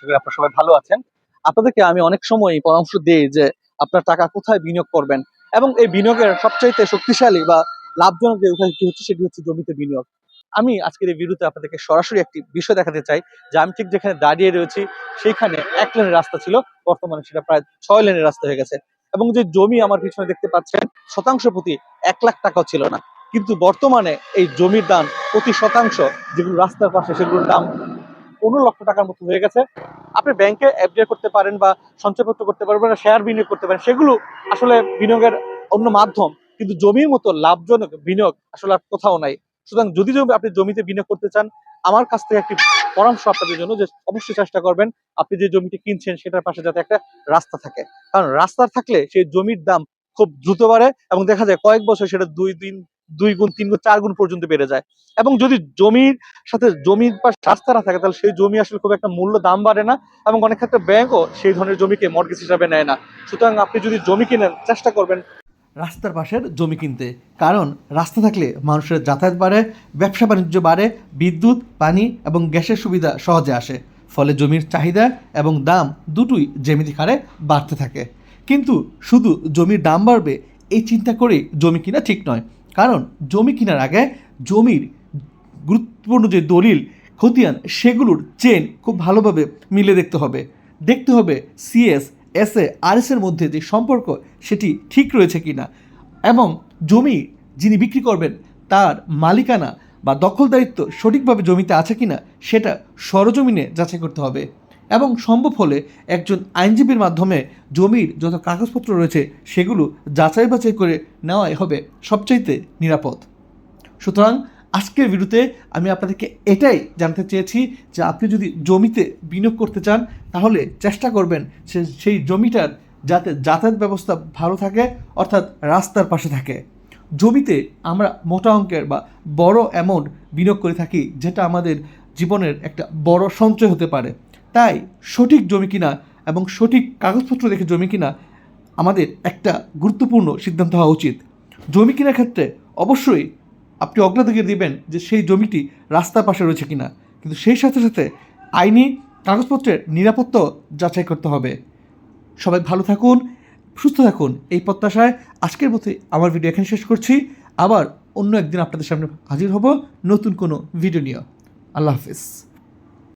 আশা করি আপনারা সবাই ভালো আছেন। আপনাদেরকে আমি অনেক সময় পরামর্শ দিই যে আপনার টাকা কোথায় বিনিয়োগ করবেন এবং এই বিনিয়োগের সবচাইতে শক্তিশালী বা লাভজনক যে উপায়টি হচ্ছে সেটি হচ্ছে জমিতে বিনিয়োগ। আমি আজকের এই ভিডিওতে আপনাদেরকে সরাসরি একটি বিষয় দেখাতে চাই যে আমি ঠিক যেখানে দাঁড়িয়ে রয়েছি সেইখানে এক লেনের রাস্তা ছিল, বর্তমানে সেটা প্রায় ছয় লেনের রাস্তা হয়ে গেছে এবং যে জমি আমার পিছনে দেখতে পাচ্ছেন শতাংশ প্রতি এক লাখ টাকাও ছিল না। কিন্তু বর্তমানে এই জমির দাম প্রতি শতাংশ যেগুলো রাস্তার পাশে সেগুলোর দাম পনেরো লক্ষ টাকার মতো হয়ে গেছে। আপনি ব্যাংকে এফডিআই করতে পারেন বা সঞ্চয়পত্র করতে পারবেন শেয়ার বিনিয়োগ করতে পারেন, সেগুলো আসলে বিনিয়োগের অন্য মাধ্যম। কিন্তু জমির মতো লাভজনক বিনিয়োগ আসলে আর কোথাও নাই। সুতরাং যদি আপনি জমিতে বিনিয়োগ করতে চান, আমার কাছ থেকে একটি পরামর্শ আপনাদের জন্য যে অবশ্যই চেষ্টা করবেন, আপনি যে জমিটি কিনছেন সেটার পাশে যাতে একটা রাস্তা থাকে। কারণ রাস্তা থাকলে সেই জমির দাম খুব দ্রুত বাড়ে এবং দেখা যায় কয়েক বছর সেটা দুই দিন দুই গুণ, তিন গুণ, চার গুণ পর্যন্ত বেড়ে যায়। এবং যদি জমির সাথে জমির পাশে রাস্তা না থাকে, তাহলে সেই জমি আসলে খুব একটা মূল্য দাম বাড়ে না এবং অনেক ক্ষেত্রে ব্যাংকও সেই ধরনের জমিকে মর্গেজ হিসাবে নেয় না। সুতরাং আপনি যদি জমি কিনেন, চেষ্টা করবেন রাস্তার পাশের জমি কিনতে। কারণ রাস্তা থাকলে মানুষের যাতায়াত বাড়ে, ব্যবসা বাণিজ্য বাড়ে, বিদ্যুৎ, পানি এবং গ্যাসের সুবিধা সহজে আসে। ফলে জমির চাহিদা এবং দাম দুটোই জ্যামিতিক হারে বাড়তে থাকে। কিন্তু শুধু জমির দাম বাড়বে, এই চিন্তা করে জমি কিনা ঠিক নয়। কারণ জমি কেনার আগে জমির গুরুত্বপূর্ণ যে দলিল, খতিয়ান, সেগুলোর চেন খুব ভালোভাবে মিলে দেখতে হবে। দেখতে হবে CS S A R S এর মধ্যে যে সম্পর্ক, সেটি ঠিক রয়েছে কিনা। এবং জমি যিনি বিক্রি করবেন, তার মালিকানা বা দখল দায়িত্ব সঠিকভাবে জমিতে আছে কি না সেটা সরজমিনে যাচাই করতে হবে। এবং সম্ভব হলে একজন আইনজীবীর মাধ্যমে জমির যত কাগজপত্র রয়েছে সেগুলো যাচাই বাছাই করে নেওয়াই হবে সবচাইতে নিরাপদ। সুতরাং আজকের ভিডিওতে আমি আপনাদেরকে এটাই জানতে চেয়েছি যে আপনি যদি জমিতে বিনিয়োগ করতে চান, তাহলে চেষ্টা করবেন সে, সেই জমিটার যাতে যাতায়াত ব্যবস্থা ভালো থাকে, অর্থাৎ রাস্তার পাশে থাকে। জমিতে আমরা মোটা অঙ্কের বা বড় অ্যামাউন্ট বিনিয়োগ করে থাকি, যেটা আমাদের জীবনের একটা বড় সঞ্চয় হতে পারে। তাই সঠিক জমি কিনা এবং সঠিক কাগজপত্র দেখে জমি কিনা আমাদের একটা গুরুত্বপূর্ণ সিদ্ধান্ত হওয়া উচিত। জমি কেনার ক্ষেত্রে অবশ্যই আপনি অগ্রাধিকার দিবেন যে সেই জমিটি রাস্তার পাশে রয়েছে কিনা। কিন্তু সেই সাথে সাথে আইনি কাগজপত্রের নিরাপত্তা যাচাই করতে হবে। সবাই ভালো থাকুন, সুস্থ থাকুন। এই প্রত্যাশায় আজকের মতো আমার ভিডিও এখানে শেষ করছি। আবার অন্য একদিন আপনাদের সামনে হাজির হব নতুন কোনো ভিডিও নিয়ে। আল্লাহ হাফিজ।